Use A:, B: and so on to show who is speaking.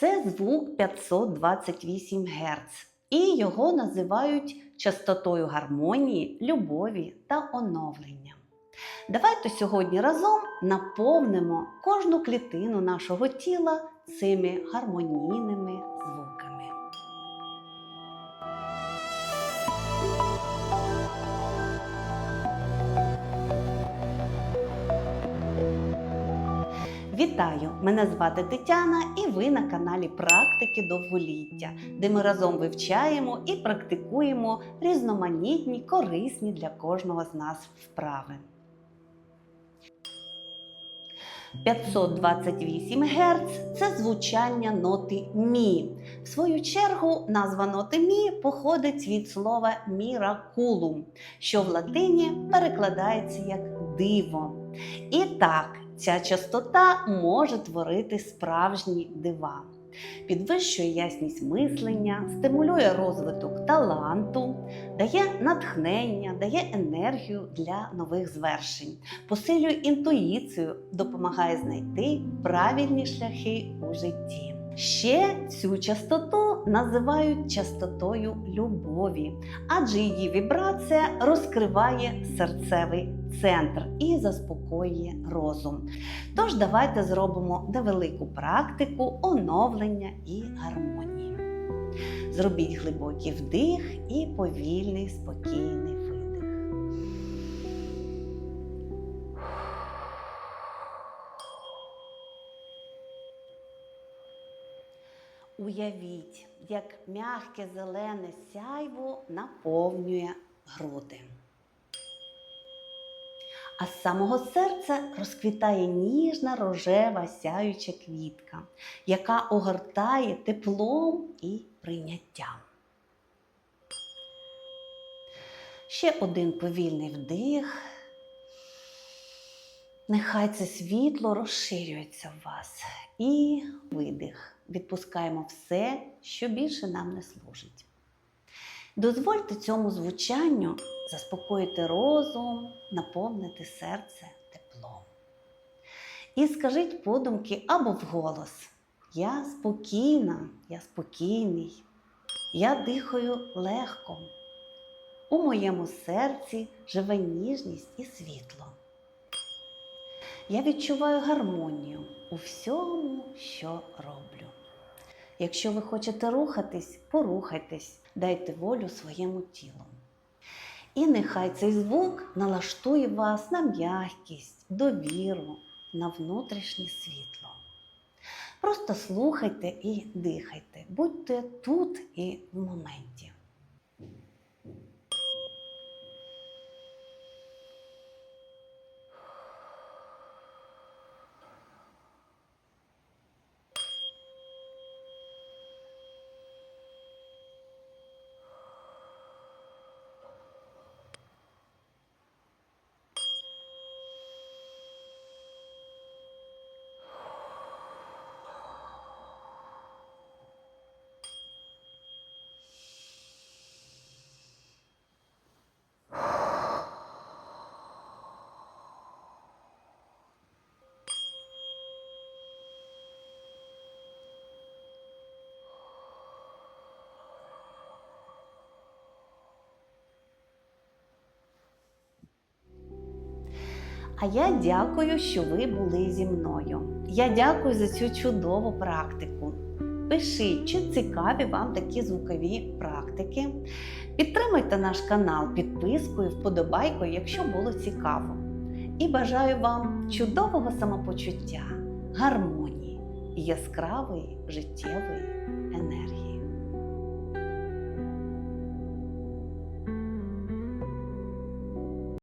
A: Це звук 528 Гц, і його називають частотою гармонії, любові та оновлення. Давайте сьогодні разом наповнимо кожну клітину нашого тіла цими гармонійними звуками. Вітаю! Мене звати Тетяна, і ви на каналі Практики довголіття, де ми разом вивчаємо і практикуємо різноманітні, корисні для кожного з нас вправи. 528 Гц це звучання ноти Мі. В свою чергу, назва ноти Мі походить від слова міракулум, що в латині перекладається як диво. І так, ця частота може творити справжні дива. Підвищує ясність мислення, стимулює розвиток таланту, дає натхнення, дає енергію для нових звершень, посилює інтуїцію, допомагає знайти правильні шляхи у житті. Ще цю частоту називають частотою любові, адже її вібрація розкриває серцевий центр і заспокоює розум. Тож давайте зробимо невелику практику оновлення і гармонії. Зробіть глибокий вдих і повільний спокійний Уявіть, як м'яке зелене сяйво наповнює груди. А з самого серця розквітає ніжна рожева сяюча квітка, яка огортає теплом і прийняттям. Ще один повільний вдих. Нехай це світло розширюється в вас. І видих. Відпускаємо все, що більше нам не служить. Дозвольте цьому звучанню заспокоїти розум, наповнити серце теплом. І скажіть подумки або вголос: Я спокійна, я спокійний, я дихаю легко. У моєму серці живе ніжність і світло. Я відчуваю гармонію у всьому, що роблю. Якщо ви хочете рухатись, порухайтесь, дайте волю своєму тілу. І нехай цей звук налаштує вас на м'якість, довіру, на внутрішнє світло. Просто слухайте і дихайте, будьте тут і в моменті. А я дякую, що ви були зі мною. Я дякую за цю чудову практику. Пишіть, чи цікаві вам такі звукові практики. Підтримайте наш канал підпискою, вподобайкою, якщо було цікаво. І бажаю вам чудового самопочуття, гармонії і яскравої життєвої